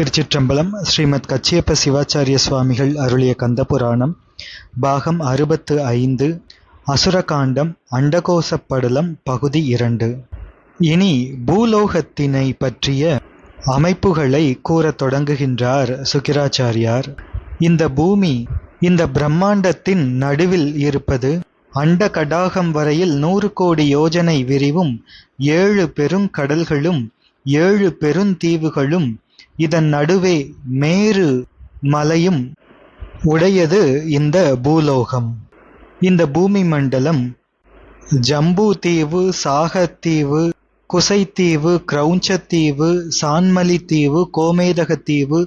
திருச்சிற்றம்பலம் ஸ்ரீமத் கச்சியப்ப சிவாச்சாரிய சுவாமிகள் அருளிய கந்தபுராணம் பாகம் அறுபத்து ஐந்து அசுரகாண்டம் அண்டகோசப்படலம் பகுதி இரண்டு. இனி பூலோகத்தினை பற்றிய அமைப்புகளை கூறத் தொடங்குகின்றார் சுக்கிராச்சாரியார். இந்த பூமி இந்த பிரம்மாண்டத்தின் நடுவில் இருப்பது அண்ட கடாகம் வரையில் நூறு கோடி யோஜனை விரிவும் ஏழு பெருங்கடல்களும் ஏழு பெருந்தீவுகளும் இதன் நடுவே மேரு மலையும் உடையது இந்த பூலோகம். இந்த பூமி மண்டலம் ஜம்பு தீவு சாகத்தீவு குசைத்தீவு கிரௌஞ்சத்தீவு சான்மலித்தீவு கோமேதகத்தீவு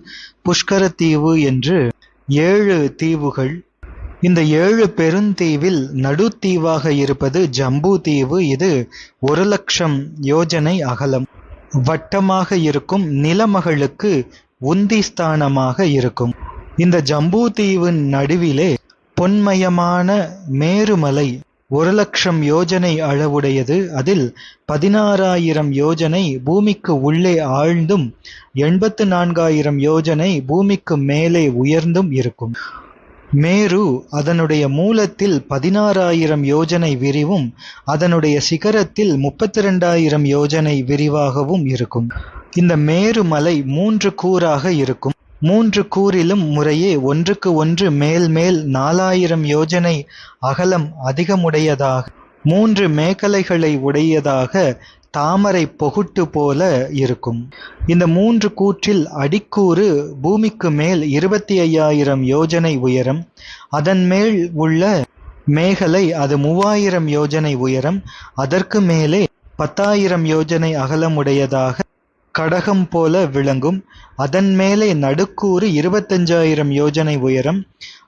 புஷ்கரத்தீவு என்று ஏழு தீவுகள். இந்த ஏழு பெருந்தீவில் நடுத்தீவாக இருப்பது ஜம்பு தீவு. இது ஒரு லட்சம் யோஜனை அகலம். வட்டமாக இருக்கும் நிலமகளுக்கு உந்திஸ்தானமாக இருக்கும். இந்த ஜம்பு தீவின் நடுவிலே பொன்மயமான மேருமலை ஒரு லட்சம் யோஜனை அளவுடையது. அதில் பதினாறாயிரம் யோஜனை பூமிக்கு உள்ளே ஆழ்ந்தும் எண்பத்து நான்காயிரம் யோஜனை பூமிக்கு மேலே உயர்ந்தும் இருக்கும். மேரு அதனுடைய மூலத்தில் பதினாறாயிரம் யோஜனை விரிவும் அதனுடைய சிகரத்தில் முப்பத்தி ரெண்டாயிரம் யோஜனை விரிவாகவும் இருக்கும். இந்த மேரு மலை மூன்று கூறாக இருக்கும். மூன்று கூறிலும் முறையே ஒன்றுக்கு ஒன்று மேல் மேல் நாலாயிரம் யோஜனை அகலம் அதிகமுடையதாக மூன்று மேகலைகளை உடையதாக தாமரை பொகுட்டு போல இருக்கும். இந்த மூன்று கூற்றில் அடிக்கூறு பூமிக்கு மேல் இருபத்தி ஐயாயிரம் யோஜனை உயரம் அதன் மேல் உள்ள மேகலை அது மூவாயிரம் யோஜனை உயரம் அதற்கு மேலே பத்தாயிரம் யோஜனை அகலமுடையதாக கடகம் போல விளங்கும் அதன் மேலே நடுக்கூறு இருபத்தஞ்சாயிரம் யோஜனை உயரம்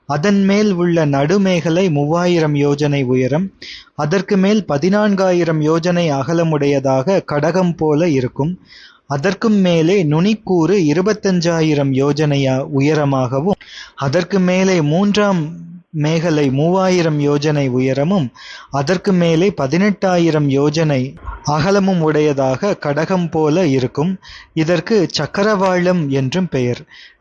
அதன் மேல் உள்ள நடுமேகலை மூவாயிரம் யோஜனை உயரம் அதற்கு மேல் பதினான்காயிரம் யோஜனை அகலமுடையதாக கடகம் போல இருக்கும். அதற்கும் மேலே நுனிக்கூறு இருபத்தஞ்சாயிரம் யோஜனையா உயரமாகவும் அதற்கு மேலே மூன்றாம் மேகலை மூவாயிரம் யோஜனை உயரமும் அதற்கு மேலே பதினெட்டாயிரம் யோஜனை அகலமும் உடையதாக கடகம் போல இருக்கும். இதற்கு சக்கரவாளம் என்றும் பெயர்.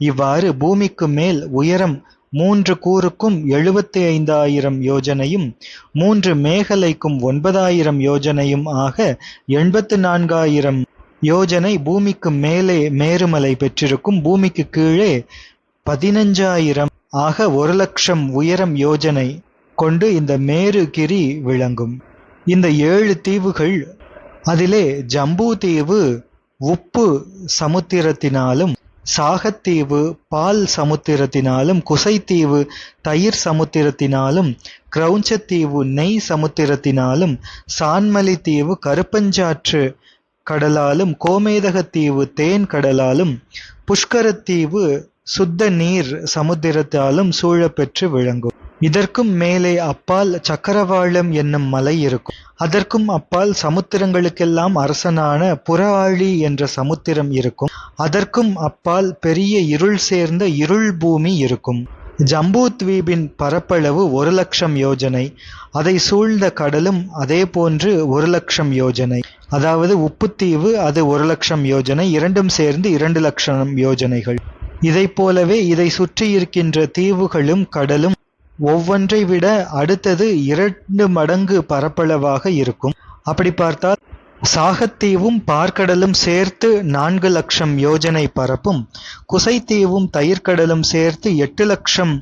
இவ்வாறு பூமிக்கு மேல் உயரம் மூன்று கூறுக்கும் எழுபத்தி ஐந்தாயிரம் யோஜனையும் மூன்று மேகலைக்கும் ஒன்பதாயிரம் யோஜனையும் ஆக எண்பத்து நான்காயிரம் யோஜனை பூமிக்கு மேலே மேருமலை பெற்றிருக்கும். பூமிக்கு கீழே பதினஞ்சாயிரம் ஆக ஒரு லட்சம் உயரம் யோஜனை கொண்டு இந்த மேருகிரி விளங்கும். இந்த ஏழு தீவுகள் அதிலே ஜம்பு தீவு உப்பு சமுத்திரத்தினாலும் சாகத்தீவு பால் சமுத்திரத்தினாலும் குசைத்தீவு தயிர் சமுத்திரத்தினாலும் கிரௌஞ்சத்தீவு நெய் சமுத்திரத்தினாலும் சான்மலி தீவு கருப்பஞ்சாற்று கடலாலும் கோமேதகத்தீவு தேன் கடலாலும் புஷ்கரத்தீவு சுத்த நீர் சமுத்திரத்தாலும் சூழப்பெற்று விளங்கும். இதற்கும் மேலே அப்பால் சக்கரவாளம் என்னும் மலை இருக்கும். அதற்கும் அப்பால் சமுத்திரங்களுக்கெல்லாம் அரசனான புறஆழி என்ற சமுத்திரம் இருக்கும். அதற்கும் அப்பால் பெரிய இருள் சேர்ந்த இருள் பூமி இருக்கும். ஜம்பூ தீபின் பரப்பளவு ஒரு லட்சம் யோஜனை. அதை சூழ்ந்த கடலும் அதே போன்று ஒரு லட்சம் யோஜனை. அதாவது உப்புத்தீவு அது ஒரு லட்சம் யோஜனை இரண்டும் சேர்ந்து இரண்டு லட்சம் யோஜனைகள். இதை போலவே இதை சுற்றி இருக்கின்ற தீவுகளும் கடலும் ஒவ்வொன்றை விட அடுத்தது இரண்டு மடங்கு பரப்பளவாக இருக்கும். அப்படி பார்த்தால் சாகத்தீவும் பார்க்கடலும் சேர்த்து நான்கு லட்சம் யோஜனை பரப்பும் குசைத்தீவும் தயிர்கடலும் சேர்த்து எட்டு லட்சம்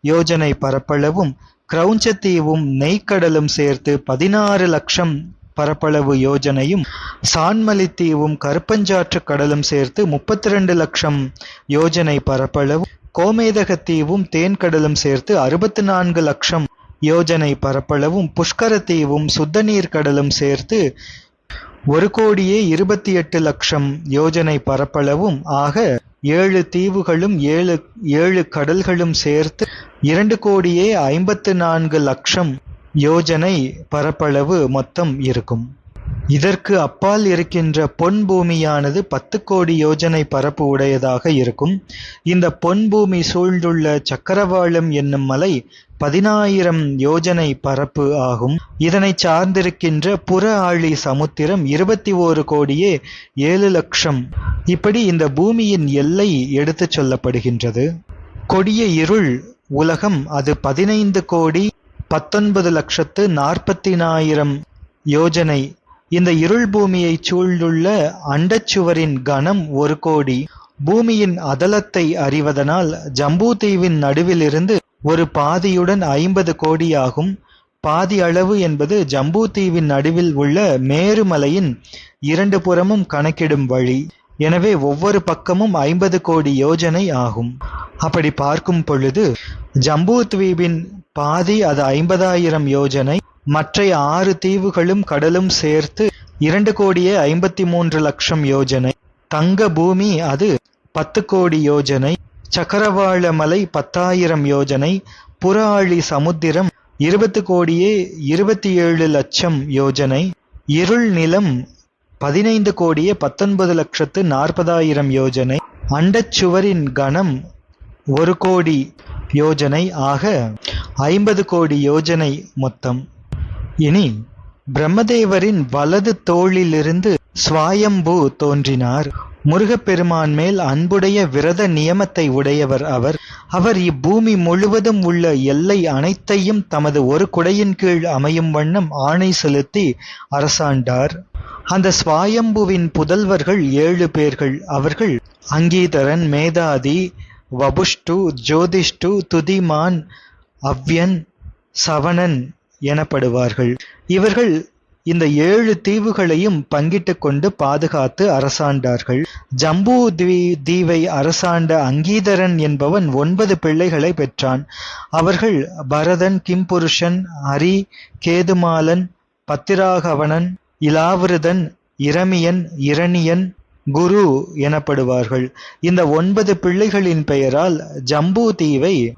யோஜனை பரப்பளவும் கிரௌஞ்சத்தீவும் நெய்க்கடலும் சேர்த்து பதினாறு லட்சம் பரப்பளவு யோஜனையும் சான்மலித்தீவும் கருப்பஞ்சாற்று கடலும் சேர்த்து முப்பத்தி ரெண்டு லட்சம் யோஜனை பரப்பளவும் பரப்பளவு கோமேதகத்தீவும் தேன்கடலும் சேர்த்து அறுபத்தி நான்கு லட்சம் யோஜனை பரப்பளவும் புஷ்கரத்தீவும் சுத்த நீர் கடலும் சேர்த்து ஒரு கோடியே இருபத்தி எட்டு லட்சம் யோஜனை பரப்பளவும் ஆக ஏழு தீவுகளும் ஏழு ஏழு கடல்களும் சேர்த்து இரண்டு கோடியே ஐம்பத்து நான்கு லட்சம் யோஜனை பரப்பளவு மொத்தம் இருக்கும். இதற்கு அப்பால் இருக்கின்ற பொன் பூமியானது பத்து கோடி யோஜனை பரப்பு உடையதாக இருக்கும். இந்த பொன் பூமி சூழ்ந்துள்ள சக்கரவாளம் என்னும் மலை பதினாயிரம் யோஜனை பரப்பு ஆகும். இதனை சார்ந்திருக்கின்ற புற ஆழி சமுத்திரம் இருபத்தி ஓரு கோடியே ஏழு லட்சம். இப்படி இந்த பூமியின் எல்லை எடுத்துச் சொல்லப்படுகின்றது. கொடிய இருள் உலகம் அது பதினைந்து கோடி பத்தொன்பது லட்சத்து நாற்பத்தினாயிரம் யோஜனை இந்த இருள் பூமியை சூழ்ந்துள்ள அண்டச்சுவரின் கனம் ஒரு கோடி. பூமியின் அதலத்தை அறிவதனால் ஜம்பூதீவின் நடுவிலிருந்து ஒரு பாதியுடன் ஐம்பது கோடியாகும். பாதி அளவு என்பது ஜம்பூதீவின் நடுவில் உள்ள மேருமலையின் இரண்டு புறமும் கணக்கிடும் வழி. எனவே ஒவ்வொரு பக்கமும் ஐம்பது கோடி யோஜனை ஆகும். அப்படி பார்க்கும் பொழுது ஜம்பூத்வீபின் தீவின் பாதி அது ஐம்பதாயிரம் யோஜனை மற்றைய ஆறு தீவுகளும் கடலும் சேர்த்து இரண்டு கோடியே ஐம்பத்தி மூன்று லட்சம் யோஜனை. தங்க பூமி அது பத்து கோடி யோஜனை. சக்கரவாள மலை பத்தாயிரம் யோஜனை. புற ஆழி சமுத்திரம் இருபத்து கோடியே இருபத்தி ஏழு லட்சம் யோஜனை. இருள் நிலம் பதினைந்து கோடியே பத்தொன்பது லட்சத்து நாற்பதாயிரம் யோஜனை. அண்டச்சுவரின் கணம் ஒரு கோடி யோஜனை. ஆக ஐம்பது கோடி யோஜனை மொத்தம். இனி பிரம்மதேவரின் வலது தோளிலிருந்து ஸ்வாயம்பு தோன்றினார். முருகப்பெருமான் மேல் அன்புடைய விரத நியமத்தை உடையவர் அவர். அவர் இப்பூமி முழுவதும் உள்ள எல்லை அனைத்தையும் தமது ஒரு குடையின் கீழ் அமையும் வண்ணம் ஆணை செலுத்தி அரசாண்டார். அந்த ஸ்வாயம்புவின் புதல்வர்கள் ஏழு பேர்கள். அவர்கள் அங்கீதரன் மேதாதி வபுஷ்டு ஜோதிஷ்டு துதிமான் அவ்யன் சவணன் எனப்படுவார்கள். இவர்கள் இந்த ஏழு தீவுகளையும் பங்கிட்டு கொண்டு பாதுகாத்து அரசாண்டார்கள். ஜம்பு தீ தீவை அரசாண்ட அங்கீதரன் என்பவன் ஒன்பது பிள்ளைகளை பெற்றான். அவர்கள் பரதன் கிம்புருஷன் ஹரி கேதுமாலன் பத்திராகவனன் இலாவிருதன் இரமியன் இரணியன் குரு எனப்படுவார்கள். இந்த ஒன்பது பிள்ளைகளின் பெயரால் ஜம்பு தீவை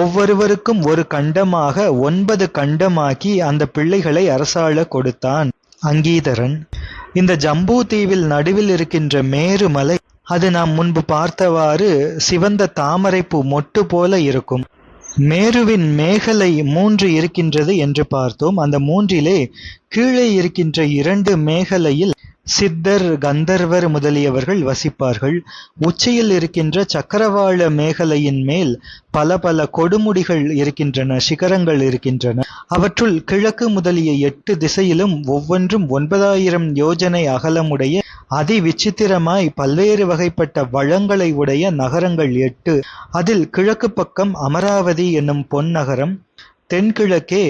ஒவ்வொருவருக்கும் ஒரு கண்டமாக ஒன்பது கண்டமாக்கி அந்த பிள்ளைகளை அரசாள கொடுத்தான். அங்கீதரன். இந்த ஜம்பூ தீவில் நடுவில் இருக்கின்ற மேருமலை அது நாம் முன்பு பார்த்தவாறு சிவந்த தாமரைப்பூ மொட்டு போல இருக்கும். மேருவின் மேகலை மூன்று இருக்கின்றது என்று பார்த்தோம். அந்த மூன்றிலே கீழே இருக்கின்ற இரண்டு மேகலையில் சித்தர் கந்தர்வர் முதலியவர்கள் வசிப்பார்கள். உச்சியில் இருக்கின்ற சக்கரவாள மேகலையின் மேல் பல பல கொடுமுடிகள் இருக்கின்றன சிகரங்கள் இருக்கின்றன. அவற்றுள் கிழக்கு முதலிய எட்டு திசையிலும் ஒவ்வொன்றும் ஒன்பதாயிரம் யோஜனை அகலமுடைய அதி விசித்திரமாய் பல்வேறு வகைப்பட்ட வளங்களை உடைய நகரங்கள் எட்டு. அதில் கிழக்கு பக்கம் அமராவதி என்னும் பொன் நகரம் தென்கிழக்கே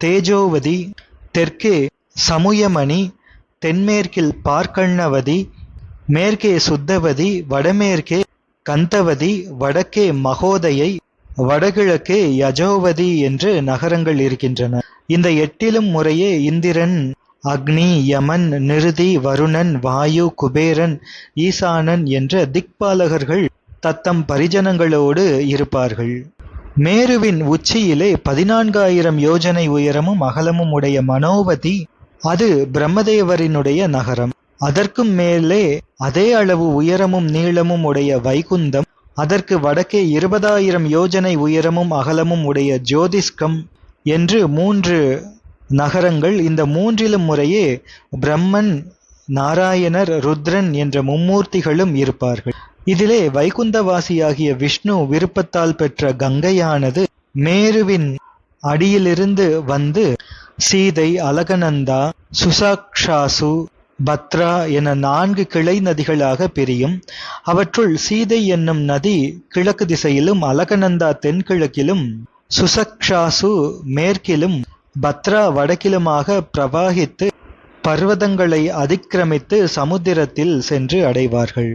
தேஜோவதி தெற்கே சமுயமணி தென்மேற்கில் பார்க்கண்ணவதி மேற்கே சுத்தவதி வடமேற்கே கந்தவதி வடக்கே மகோதையை வடகிழக்கே யஜோவதி என்று நகரங்கள் இருக்கின்றன. இந்த எட்டிலும் முறையே இந்திரன் அக்னி யமன் நிருதி வருணன் வாயு குபேரன் ஈசானன் என்ற திக்பாலகர்கள் தத்தம் பரிஜனங்களோடு இருப்பார்கள். மேருவின் உச்சியிலே பதினான்காயிரம் யோஜனை உயரமும் அகலமும் உடைய மனோவதி அது பிரம்மதேவரினுடைய நகரம். அதற்கும் மேலே அதே அளவு உயரமும் நீளமும் உடைய வைகுந்தம் அதற்கு வடக்கே இருபதாயிரம் யோஜனை உயரமும் அகலமும் உடைய ஜோதிஷ்கம் என்று மூன்று நகரங்கள் இந்த மூன்றிலும் முறையே பிரம்மன் நாராயணர் ருத்ரன் என்ற மும்மூர்த்திகளும் இருப்பார்கள். இதிலே வைகுந்தவாசியாகிய விஷ்ணு விருப்பத்தால் பெற்ற கங்கையானது மேருவின் அடியிலிருந்து வந்து சீதை அலகநந்தா சுசாக்ஷாசு பத்ரா என நான்கு கிளை நதிகளாக பிரியும். அவற்றுள் சீதை என்னும் நதி கிழக்கு திசையிலும் அலகநந்தா தென்கிழக்கிலும் சுசக்ஷாசு மேற்கிலும் பத்ரா வடக்கிலுமாக பிரவாகித்து பர்வதங்களை அதிக்கிரமித்து சமுத்திரத்தில் சென்று அடைவார்கள்.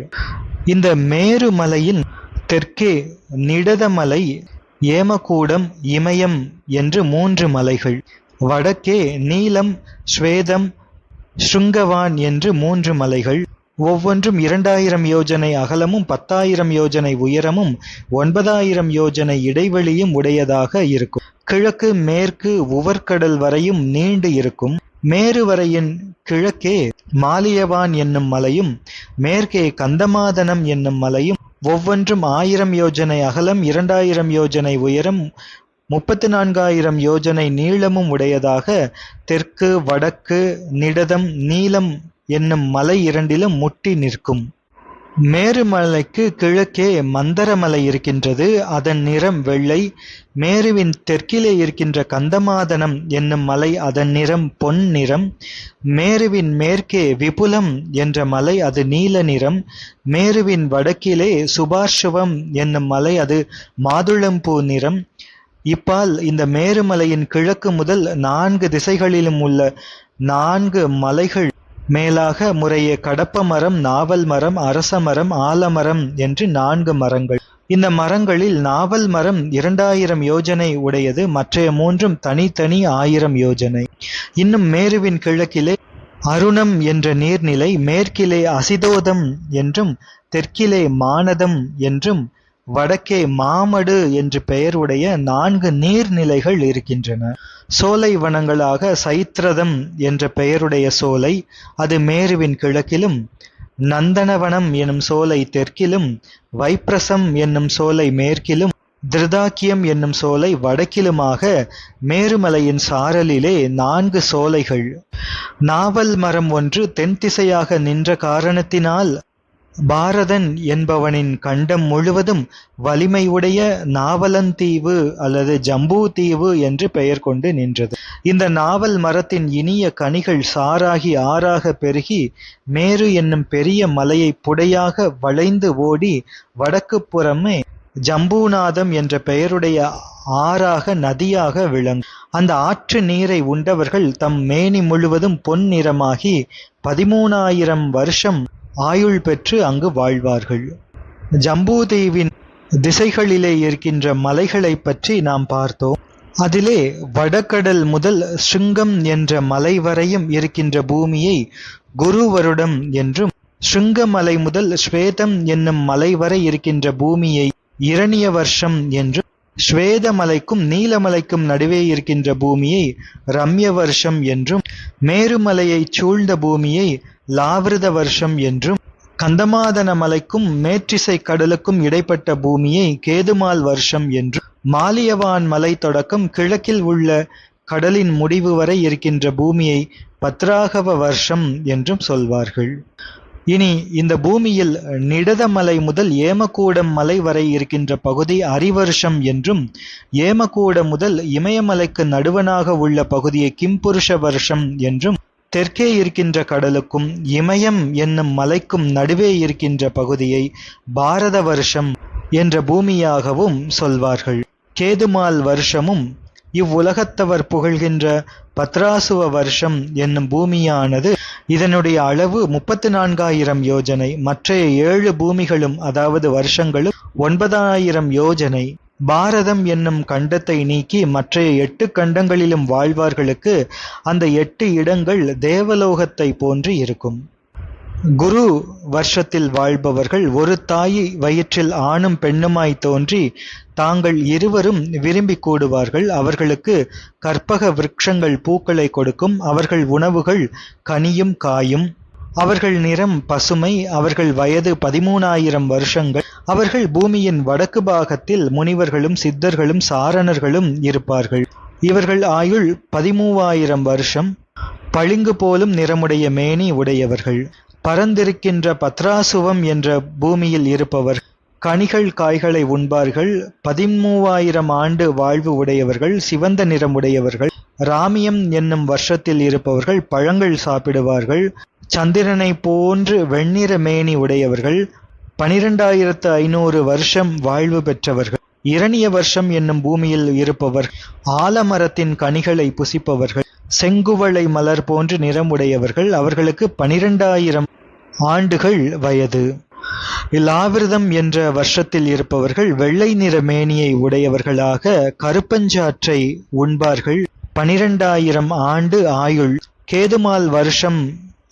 இந்த மேருமலையின் தெற்கே நிடதமலை ஏமகூடம் இமயம் என்று மூன்று மலைகள். வடக்கே நீலம் ஸ்வேதம் ஸ்ருங்கவான் என்று மூன்று மலைகள். ஒவ்வொன்றும் இரண்டாயிரம் யோஜனை அகலமும் பத்தாயிரம் யோஜனை உயரமும் ஒன்பதாயிரம் யோஜனை இடைவெளியும் உடையதாக இருக்கும். கிழக்கு மேற்கு உவர்கடல் வரையும் நீண்டு இருக்கும். மேருவரையின் கிழக்கே மாலியவான் என்னும் மலையும் மேற்கே கந்தமாதனம் என்னும் மலையும் ஒவ்வொன்றும் ஆயிரம் யோஜனை அகலம் இரண்டாயிரம் யோஜனை உயரம் முப்பத்து நான்காயிரம் யோஜனை நீளமும் உடையதாக தெற்கு வடக்கு நிடதம் நீலம் என்னும் மலை இரண்டிலும் முட்டி நிற்கும். மேருமலைக்கு கிழக்கே மந்தரமலை இருக்கின்றது. அதன் நிறம் வெள்ளை. மேருவின் தெற்கிலே இருக்கின்ற கந்தமாதனம் என்னும் மலை அதன் நிறம் பொன் நிறம். மேருவின் மேற்கே விபுலம் என்ற மலை அது நீல நிறம். மேருவின் வடக்கிலே சுபார்ஷவம் என்னும் மலை அது மாதுளம்பூ நிறம். இப்பால் இந்த மேருமலையின் கிழக்கு முதல் நான்கு திசைகளிலும் உள்ள நான்கு மலைகள் மேலாக முறையே கடப்ப மரம் நாவல் மரம் அரச மரம் ஆலமரம் என்று நான்கு மரங்கள். இந்த மரங்களில் நாவல் மரம் இரண்டாயிரம் யோஜனை உடையது மற்றைய மூன்றும் தனித்தனி ஆயிரம் யோஜனை. இன்னும் மேருவின் கிழக்கிலே அருணம் என்ற நீர்நிலை மேற்கிலே அசிதோதம் என்றும் தெற்கிலே மானதம் என்றும் வடக்கே மாமடு என்று பெயருடைய நான்கு நீர்நிலைகள் இருக்கின்றன. சோலை வனங்களாக சைத்ரதம் என்ற பெயருடைய சோலை அது மேருவின் கிழக்கிலும் நந்தனவனம் எனும் சோலை தெற்கிலும் வைப்ரசம் என்னும் சோலை மேற்கிலும் திருதாக்கியம் என்னும் சோலை வடக்கிலுமாக மேருமலையின் சாரலிலே நான்கு சோலைகள். நாவல் மரம் ஒன்று தென் திசையாக நின்ற காரணத்தினால் பாரதன் என்பவனின் கண்டம் முழுவதும் வலிமையுடைய நாவலந்தீவு அல்லது ஜம்பூ தீவு என்று பெயர் கொண்டு நின்றது. இந்த நாவல் மரத்தின் இனிய கனிகள் சாராகி ஆறாக பெருகி மேரு என்னும் பெரிய மலையை புடையாக வளைந்து ஓடி வடக்கு புறமே ஜம்பூநாதம் என்ற பெயருடைய ஆறாக நதியாக விளங்கும் அந்த ஆற்று நீரை உண்டவர்கள் தம் மேனி முழுவதும் பொன் நிறமாகி பதிமூணாயிரம் வருஷம் ஆயுள் பெற்று அங்கு வாழ்வார்கள். ஜம்பூதீவின் திசைகளிலே இருக்கின்ற மலைகளை பற்றி நாம் பார்த்தோம். அதிலே வடகடல் முதல் ஸ்ருங்கம் என்ற மலை வரையும் இருக்கின்ற பூமியை குரு வருடம் என்றும் ஸ்ருங்கமலை முதல் ஸ்வேதம் என்னும் மலை வரை இருக்கின்ற பூமியை இரணிய வருஷம் என்றும் ஸ்வேதமலைக்கும் நீலமலைக்கும் நடுவே இருக்கின்ற பூமியை ரம்ய வருஷம் என்றும் மேருமலையை சூழ்ந்த பூமியை லாவிரத வருஷம் என்றும் கந்தமாதன மலைக்கும் மேற்றிசை கடலுக்கும் இடைப்பட்ட பூமியை கேதுமால் வருஷம் என்றும் மாலியவான் மலை தொடக்கம் கிழக்கில் உள்ள கடலின் முடிவு வரை இருக்கின்ற பூமியை பத்ராகவ வருஷம் என்றும் சொல்வார்கள். இனி இந்த பூமியில் நிடதமலை முதல் ஏமக்கூடம் மலை வரை இருக்கின்ற பகுதி அரிவருஷம் என்றும் ஏமகூடம் முதல் இமயமலைக்கு நடுவனாக உள்ள பகுதியை கிம்புருஷ வருஷம் என்றும் தெற்கே இருக்கின்ற கடலுக்கும் இமயம் என்னும் மலைக்கும் நடுவே இருக்கின்ற பகுதியை பாரத வருஷம் என்ற பூமியாகவும் சொல்வார்கள். கேதுமால் வருஷமும் இவ்வுலகத்தவர் புகழ்கின்ற பத்ராசுவ வருஷம் என்னும் பூமியானது இதனுடைய அளவு முப்பத்து நான்காயிரம் யோஜனை மற்ற ஏழு பூமிகளும் அதாவது வருஷங்களும் ஒன்பதாயிரம் யோஜனை. பாரதம் என்னும் கண்டத்தை நீக்கி மற்றைய எட்டு கண்டங்களிலும் வாழ்வார்களுக்கு அந்த எட்டு இடங்கள் தேவலோகத்தை போன்று இருக்கும். குரு வருஷத்தில் வாழ்பவர்கள் ஒரு தாய் வயிற்றில் ஆணும் பெண்ணுமாய் தோன்றி தாங்கள் இருவரும் விரும்பி கூடுவார்கள். அவர்களுக்கு கற்பக விருட்சங்கள் பூக்களை கொடுக்கும். அவர்கள் உணவுகள் கனியும் காயும். அவர்கள் நிறம் பசுமை அவர்கள் வயது பதிமூணாயிரம் வருஷங்கள். அவர்கள் பூமியின் வடக்கு பாகத்தில் முனிவர்களும் சித்தர்களும் சாரணர்களும் இருப்பார்கள். இவர்கள் ஆயுள் பதிமூவாயிரம் வருஷம். பளிங்கு போலும் நிறமுடைய மேனி உடையவர்கள். பரந்திருக்கின்ற பத்ராசுவம் என்ற பூமியில் இருப்பவர். கனிகள் காய்களை உண்பார்கள். பதிமூவாயிரம் ஆண்டு வாழ்வு உடையவர்கள். சிவந்த நிறம் உடையவர்கள். ராமியம் என்னும் வருஷத்தில் இருப்பவர்கள் பழங்கள் சாப்பிடுவார்கள். சந்திரனை போன்று வெண்ணிற மேனி உடையவர்கள் பனிரெண்டாயிரத்து ஐநூறு வருஷம் வாழ்வு பெற்றவர்கள் இரணிய வருஷம் என்னும் பூமியில் இருப்பவர் ஆலமரத்தின் கனிகளை புசிப்பவர்கள் செங்குவளை மலர் போன்று நிறம் உடையவர்கள் அவர்களுக்கு பனிரெண்டாயிரம் ஆண்டுகள் வயது. இலாவிரதம் என்ற வருஷத்தில் இருப்பவர்கள் வெள்ளை நிற மேனியை உடையவர்களாக கருப்பஞ்சாற்றை உண்பார்கள். பனிரெண்டாயிரம் ஆண்டு ஆயுள் கேதுமால் வருஷம்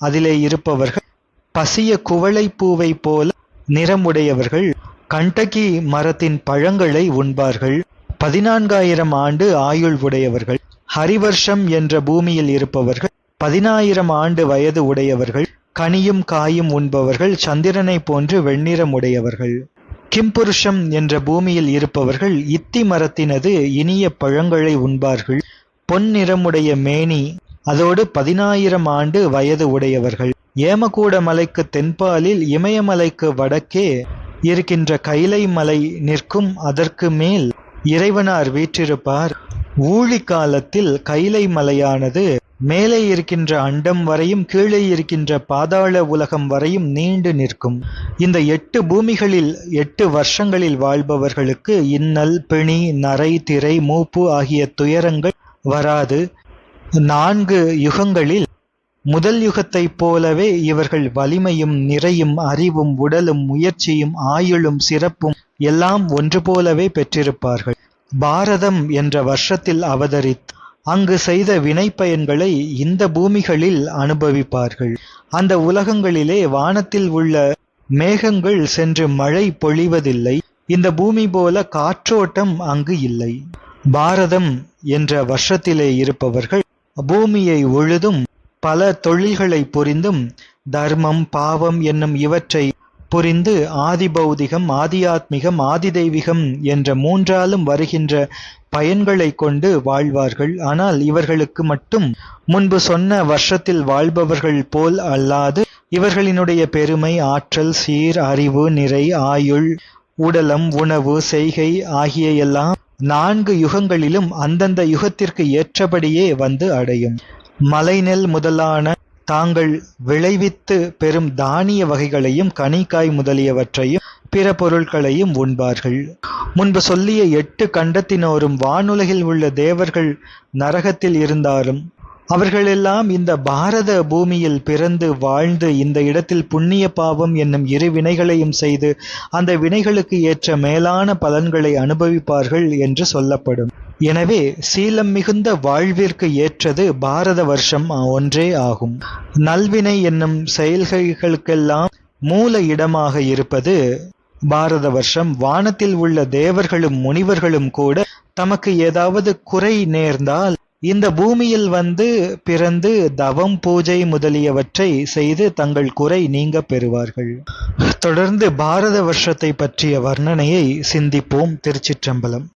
அதிலே இருப்பவர்கள் பசிய குவளை பூவை போல நிறமுடையவர்கள். கண்டகி மரத்தின் பழங்களை உண்பார்கள். பதினான்காயிரம் ஆண்டு ஆயுள் உடையவர்கள். ஹரிவர்ஷம் என்ற பூமியில் இருப்பவர்கள். பதினாயிரம் ஆண்டு வயது உடையவர்கள். கனியும் காயும் உண்பவர்கள். சந்திரனை போன்று வெண்ணிறம் உடையவர்கள். கிம்புருஷம் என்ற பூமியில் இருப்பவர்கள். இத்தி மரத்தினது இனிய பழங்களை உண்பார்கள். பொன் நிறமுடைய மேனி அதோடு பதினாயிரம் ஆண்டு வயது உடையவர்கள். ஏமகூட மலைக்கு தென்பாலில் இமயமலைக்கு வடக்கே இருக்கின்ற கைலை மலை நிற்கும் அதற்கு மேல் இறைவனார் வீற்றிருப்பார். ஊழி காலத்தில் கைலை மலையானது மேலே இருக்கின்ற அண்டம் வரையும் கீழே இருக்கின்ற பாதாள உலகம் வரையும் நீண்டு நிற்கும். இந்த எட்டு பூமிகளில் எட்டு வருஷங்களில் வாழ்பவர்களுக்கு இன்னல் பிணி நரை திரை மூப்பு ஆகிய துயரங்கள் வராது. நான்கு யுகங்களில் முதல் யுகத்தைப் போலவே இவர்கள் வலிமையும் நிறையும் அறிவும் உடலும் முயற்சியும் ஆயுளும் சிறப்பும் எல்லாம் ஒன்று போலவே பெற்றிருப்பார்கள். பாரதம் என்ற வருஷத்தில் அவதரித்து அங்கு செய்த வினை பயன்களை இந்த பூமிகளில் அனுபவிப்பார்கள். அந்த உலகங்களிலே வானத்தில் உள்ள மேகங்கள் சென்று மழை பொழிவதில்லை. இந்த பூமி போல காற்றோட்டம் அங்கு இல்லை. பாரதம் என்ற வருஷத்திலே இருப்பவர்கள் பூமியை உழுதும் பல தொழில்களை புரிந்தும் தர்மம் பாவம் என்னும் இவற்றை புரிந்து ஆதி பௌதிகம் ஆதியாத்மிகம் ஆதி தெய்வீகம் என்ற மூன்றாலும் வருகின்ற பயன்களை கொண்டு வாழ்வார்கள். ஆனால் இவர்களுக்கு மட்டும் முன்பு சொன்ன வருஷத்தில் வாழ்பவர்கள் போல் அல்லாது இவர்களினுடைய பெருமை ஆற்றல் சீர் அறிவு நிறை ஆயுள் உடலம் உணவு செய்கை ஆகிய எல்லாம் நான்கு யுகங்களிலும் அந்தந்த யுகத்திற்கு ஏற்றபடியே வந்து அடையும். மலைநெல் முதலான தாங்கள் விளைவித்து பெறும் தானிய வகைகளையும் கனிக்காய் முதலியவற்றையும் பிற பொருட்களையும் உண்பார்கள். முன்பு சொல்லிய எட்டு கண்டத்தினோரும் வானுலகில் உள்ள தேவர்கள் நரகத்தில் இருந்தாலும் அவர்களெல்லாம் இந்த பாரத பூமியில் பிறந்து வாழ்ந்து இந்த இடத்தில் புண்ணிய பாவம் என்னும் இரு வினைகளையும் செய்து அந்த வினைகளுக்கு ஏற்ற மேலான பலன்களை அனுபவிப்பார்கள் என்று சொல்லப்படும். எனவே சீலம் மிகுந்த வாழ்விற்கு ஏற்றது பாரத வருஷம் ஒன்றே ஆகும். நல்வினை என்னும் செயல்களுக்கெல்லாம் மூல இடமாக இருப்பது பாரத வருஷம். வானத்தில் உள்ள தேவர்களும் முனிவர்களும் கூட தமக்கு ஏதாவது குறை நேர்ந்தால் இந்த பூமியில் வந்து பிறந்து தவம் பூஜை முதலியவற்றை செய்து தங்கள் குறை நீங்க பெறுவார்கள். தொடர்ந்து பாரத வருஷத்தை பற்றிய வர்ணனையை சிந்திப்போம் திருச்சிற்றம்பலம்.